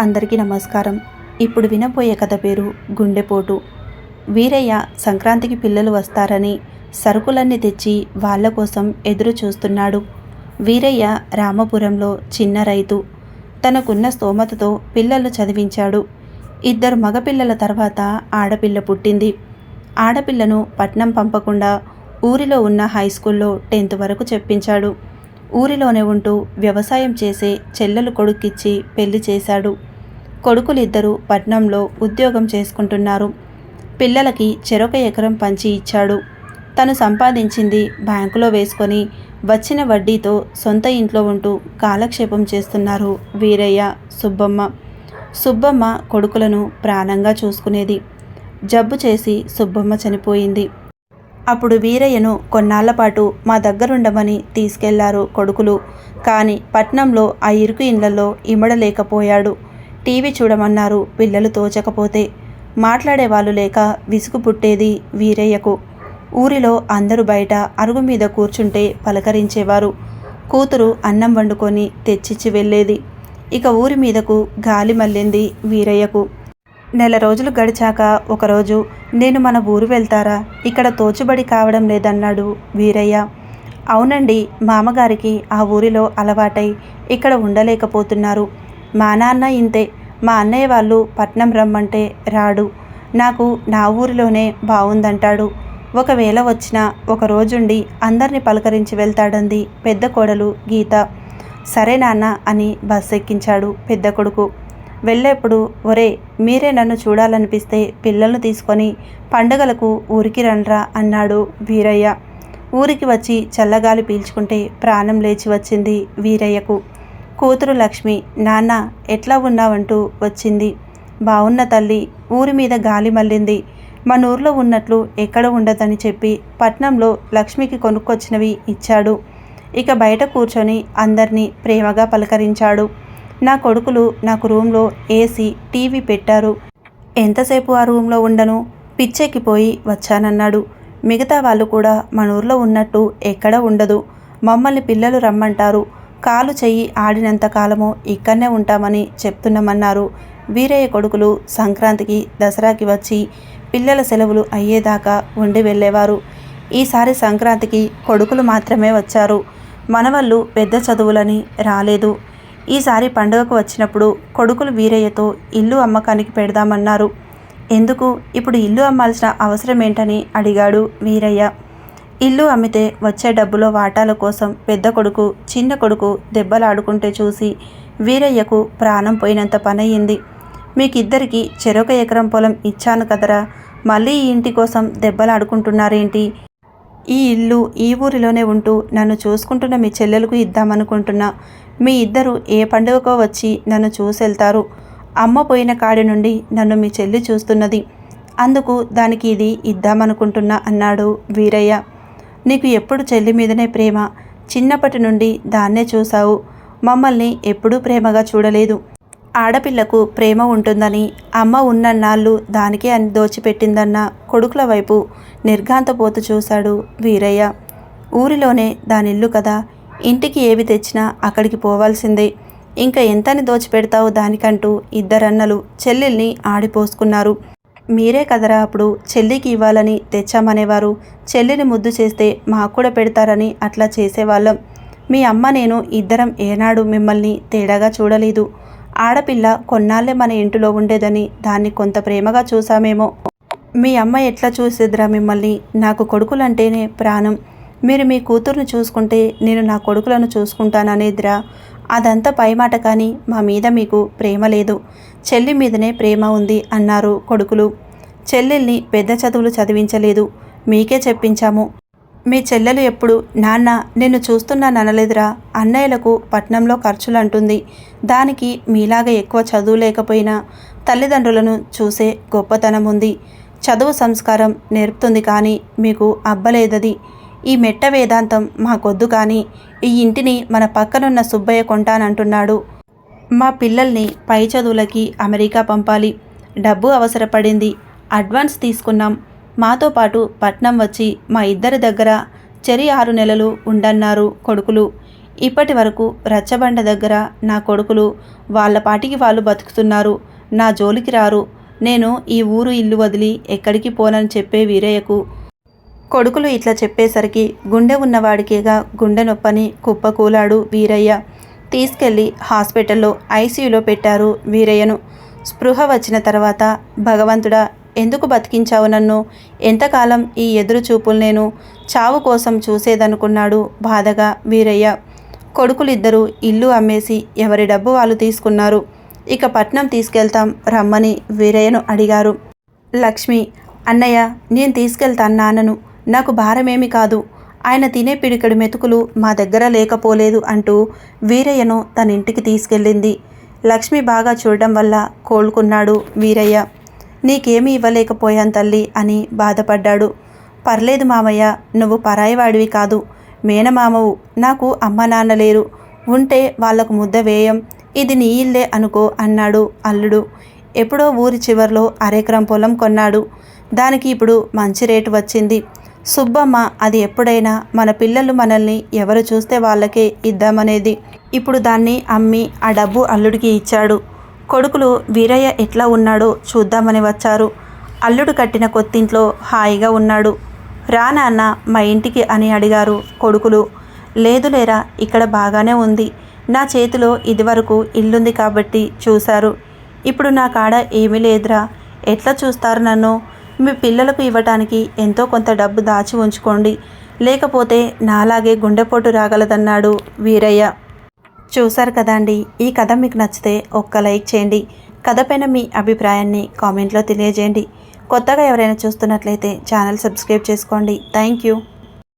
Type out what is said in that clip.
అందరికీ నమస్కారం. ఇప్పుడు వినపోయే కథ పేరు గుండెపోటు. వీరయ్య సంక్రాంతికి పిల్లలు వస్తారని సరుకులన్నీ తెచ్చి వాళ్ళ కోసం ఎదురు చూస్తున్నాడు వీరయ్య రామపురంలో చిన్న రైతు. తనకున్న స్తోమతతో పిల్లలు చదివించాడు. ఇద్దరు మగపిల్లల తర్వాత ఆడపిల్ల పుట్టింది. ఆడపిల్లను పట్నం పంపకుండా ఊరిలో ఉన్న హై స్కూల్లో టెన్త్ వరకు చెప్పించాడు. ఊరిలోనే ఉంటూ వ్యవసాయం చేసే చెల్లెలు కొడుక్కిచ్చి పెళ్ళి చేశాడు. కొడుకులిద్దరూ పట్నంలో ఉద్యోగం చేసుకుంటున్నారు. పిల్లలకి చెరొక ఎకరం పంచి ఇచ్చాడు. తను సంపాదించింది బ్యాంకులో వేసుకొని వచ్చిన వడ్డీతో సొంత ఇంట్లో ఉంటూ కాలక్షేపం చేస్తున్నారు వీరయ్య సుబ్బమ్మ. సుబ్బమ్మ కొడుకులను ప్రాణంగా చూసుకునేది. జబ్బు చేసి సుబ్బమ్మ చనిపోయింది. అప్పుడు వీరయ్యను కొన్నాళ్ళపాటు మా దగ్గరుండమని తీసుకెళ్ళారు కొడుకులు. కానీ పట్నంలో ఆ ఇరుకు ఇండ్లలో ఇమడలేకపోయాడు. టీవీ చూడమన్నారు పిల్లలు తోచకపోతే. మాట్లాడేవాళ్ళు లేక విసుగు పుట్టేది వీరయ్యకు. ఊరిలో అందరూ బయట అరుగు మీద కూర్చుంటే పలకరించేవారు. కూతురు అన్నం వండుకొని తెచ్చిచ్చి వెళ్ళేది. ఇక ఊరి మీదకు గాలి మళ్ళింది వీరయ్యకు. నెల రోజులు గడిచాక ఒకరోజు నేను మన ఊరు వెళ్తారా? ఇక్కడ తోచుబడి కావడం లేదన్నాడు వీరయ్య. అవునండి మామగారికి ఆ ఊరిలో అలవాటై ఇక్కడ ఉండలేకపోతున్నారు. మా నాన్న ఇంతే. మా అన్నయ్య వాళ్ళు పట్నం రమ్మంటే రాడు. నాకు నా ఊరిలోనే బాగుందంటాడు ఒకవేళ వచ్చినా ఒక రోజుండి అందరిని పలకరించి వెళ్తాడంది పెద్ద కోడలు గీత. సరే నాన్న అని బస్ ఎక్కించాడు పెద్ద కొడుకు. వెళ్ళేప్పుడు ఒరే మీరే నన్ను చూడాలనిపిస్తే పిల్లలను తీసుకొని పండగలకు ఊరికి రండ్రా అన్నాడు వీరయ్య. ఊరికి వచ్చి చల్లగాలి పీల్చుకుంటే ప్రాణం లేచి వచ్చింది వీరయ్యకు. కూతురు లక్ష్మి నాన్న ఎట్లా ఉన్నావంటూ వచ్చింది. బావున్న తల్లి ఊరి మీద గాలి మళ్ళింది. మన ఊర్లో ఉన్నట్లు ఎక్కడ ఉండదని చెప్పి పట్నంలో లక్ష్మికి కొనుక్కొచ్చినవి ఇచ్చాడు. ఇక బయట కూర్చొని అందరినీ ప్రేమగా పలకరించాడు. నా కొడుకులు నాకు రూమ్లో ఏసీ టీవీ పెట్టారు. ఎంతసేపు ఆ రూమ్లో ఉండను? పిచ్చెక్కిపోయి వచ్చానన్నాడు. మిగతా వాళ్ళు కూడా మన ఊర్లో ఉన్నట్టు ఎక్కడ ఉండదు. మమ్మల్ని పిల్లలు రమ్మంటారు. కాలు చెయ్యి ఆడినంత కాలము ఇక్కడనే ఉంటామని చెప్తున్నామన్నారు. వీరయ్య కొడుకులు సంక్రాంతికి దసరాకి వచ్చి పిల్లల సెలవులు అయ్యేదాకా ఉండి వెళ్ళేవారు. ఈసారి సంక్రాంతికి కొడుకులు మాత్రమే వచ్చారు. మనవళ్ళు పెద్ద చదువులని రాలేదు. ఈసారి పండుగకు వచ్చినప్పుడు కొడుకులు వీరయ్యతో ఇల్లు అమ్మకానికి పెడదామన్నారు. ఎందుకు? ఇప్పుడు ఇల్లు అమ్మాల్సిన అవసరం ఏంటని అడిగాడు వీరయ్య. ఇల్లు అమ్మితే వచ్చే డబ్బులో వాటాల కోసం పెద్ద కొడుకు చిన్న కొడుకు దెబ్బలాడుకుంటే చూసి వీరయ్యకు ప్రాణం పోయినంత పనయ్యింది. మీకిద్దరికీ చెరొక ఎకరం పొలం ఇచ్చాను కదరా మళ్ళీ ఈ ఇంటి కోసం దెబ్బలాడుకుంటున్నారేంటి? ఈ ఇల్లు ఈ ఊరిలోనే ఉంటూ నన్ను చూసుకుంటున్న మీ చెల్లెలకు ఇద్దామనుకుంటున్నా. మీ ఇద్దరు ఏ పండుగకో వచ్చి నన్ను చూసెళ్తారు. అమ్మ పోయిన కాడి నుండి నన్ను మీ చెల్లి చూస్తున్నది. అందుకు దానికి ఇది ఇద్దామనుకుంటున్నా అన్నాడు వీరయ్య. నీకు ఎప్పుడు చెల్లి మీదనే ప్రేమ? చిన్నప్పటి నుండి దాన్నే చూశావు. మమ్మల్ని ఎప్పుడూ ప్రేమగా చూడలేదు. ఆడపిల్లకు ప్రేమ ఉంటుందని అమ్మ ఉన్నన్నాళ్ళు దానికే అని దోచిపెట్టిందన్న కొడుకుల వైపు నిర్ఘాంతపోతు చూశాడు వీరయ్య. ఊరిలోనే దానిల్లు కదా ఇంటికి ఏవి తెచ్చినా అక్కడికి పోవాల్సిందే. ఇంకా ఎంతని దోచిపెడతావు దానికంటూ ఇద్దరన్నలు చెల్లెల్ని ఆడిపోసుకున్నారు. మీరే కదరా అప్పుడు చెల్లికి ఇవ్వాలని తెచ్చామనేవారు. చెల్లిని ముద్దు చేస్తే మాకు కూడా పెడతారని అట్లా చేసేవాళ్ళం. మీ అమ్మ నేను ఇద్దరం ఏనాడు మిమ్మల్ని తేడాగా చూడలేదు. ఆడపిల్ల కొన్నాళ్ళే మన ఇంటిలో ఉండేదని దాన్ని కొంత ప్రేమగా చూసామేమో మీ అమ్మ ఎట్లా చూసేదిరా మిమ్మల్ని? నాకు కొడుకులంటేనే ప్రాణం. మీరు మీ కూతుర్ని చూసుకుంటే నేను నా కొడుకులను చూసుకుంటాననేదిరా అదంతా పైమాట కానీ మా మీద మీకు ప్రేమ లేదు. చెల్లి మీదనే ప్రేమ ఉంది అన్నారు కొడుకులు. చెల్లెల్ని పెద్ద చదువులు చదివించలేదు. మీకే చెప్పించాము. మీ చెల్లెలు ఎప్పుడు నాన్న నిన్ను చూస్తున్నాననలేదురా. అన్నయ్యలకు పట్నంలో ఖర్చులు అంటుంది దానికి మీలాగా ఎక్కువ చదువు లేకపోయినా తల్లిదండ్రులను చూసే గొప్పతనం ఉంది చదువు సంస్కారం నేర్పుతుంది కానీ మీకు అబ్బలేదది. ఈ మెట్ట వేదాంతం మాకొద్దు కానీ ఈ ఇంటిని మన పక్కనున్న సుబ్బయ్య కొంటానంటున్నాడు. మా పిల్లల్ని పై చదువులకి అమెరికా పంపాలి. డబ్బు అవసరపడింది. అడ్వాన్స్ తీసుకున్నాం. మాతో పాటు పట్నం వచ్చి మా ఇద్దరి దగ్గర చెరి ఆరు నెలలు ఉండన్నారు కొడుకులు. ఇప్పటి వరకు రచ్చబండ దగ్గర నా కొడుకులు వాళ్ళ పాటికి వాళ్ళు బతుకుతున్నారు. నా జోలికి రారు. నేను ఈ ఊరు ఇల్లు వదిలి ఎక్కడికి పోనని చెప్పే వీరయ్యకు కొడుకులు ఇట్లా చెప్పేసరికి గుండె ఉన్నవాడికేగా గుండె నొప్పని కుప్పకూలాడు వీరయ్య. తీసుకెళ్ళి హాస్పిటల్లో ఐసీయూలో పెట్టారు వీరయ్యను. స్పృహ వచ్చిన తర్వాత భగవంతుడా ఎందుకు బతికించావు నన్ను? ఎంతకాలం ఈ ఎదురు చూపులు నేను చావు కోసం చూసేదనుకున్నాడు బాధగా వీరయ్య. కొడుకులిద్దరూ ఇల్లు అమ్మేసి ఎవరి డబ్బు వాళ్ళు తీసుకున్నారు. ఇక పట్నం తీసుకెళ్తాం రమ్మని వీరయ్యను అడిగారు. లక్ష్మి అన్నయ్య నేను తీసుకెళ్తాను నాన్నను నాకు భారమేమి కాదు. ఆయన తినే పిడికడి మెతుకులు మా దగ్గర లేకపోలేదు అంటూ వీరయ్యను తన ఇంటికి తీసుకెళ్ళింది. లక్ష్మి బాగా చూడడం వల్ల కోలుకున్నాడు వీరయ్య. నీకేమీ ఇవ్వలేకపోయాను తల్లి అని బాధపడ్డాడు. పర్లేదు మామయ్య నువ్వు పరాయివాడివి కాదు. మేనమామవు నాకు అమ్మ నాన్న లేరు. ఉంటే వాళ్ళకు ముద్ద వేయం. ఇది నీ ఇల్లే అనుకో అన్నాడు అల్లుడు. ఎప్పుడో ఊరి చివర్లో అరెకరం పొలం కొన్నాడు. దానికి ఇప్పుడు మంచి రేటు వచ్చింది. సుబ్బమ్మ అది ఎప్పుడైనా మన పిల్లలు మనల్ని ఎవరు చూస్తే వాళ్ళకే ఇద్దామనేది. ఇప్పుడు దాన్ని అమ్మి ఆ డబ్బు అల్లుడికి ఇచ్చాడు. కొడుకులు వీరయ్య ఎట్లా ఉన్నాడో చూద్దామని వచ్చారు. అల్లుడు కట్టిన కొత్తింట్లో హాయిగా ఉన్నాడు. రా నాన్న మా ఇంటికి అని అడిగారు కొడుకులు. లేదు లేరా ఇక్కడ బాగానే ఉంది. నా చేతిలో ఇదివరకు ఇల్లుంది కాబట్టి చూశారు. ఇప్పుడు నా కాడ ఏమీ లేదురా. ఎట్లా చూస్తారు నన్ను? మీ పిల్లలకు ఇవ్వటానికి ఎంతో కొంత డబ్బు దాచి ఉంచుకోండి. లేకపోతే నాలాగే గుండెపోటు రాగలదన్నాడు వీరయ్య. చూశారు కదండి ఈ కథ మీకు నచ్చితే ఒక్క లైక్ చేయండి. కథ పైన మీ అభిప్రాయాన్ని కామెంట్లో తెలియజేయండి. కొత్తగా ఎవరైనా చూస్తున్నట్లయితే ఛానల్ సబ్స్క్రైబ్ చేసుకోండి. Thank you.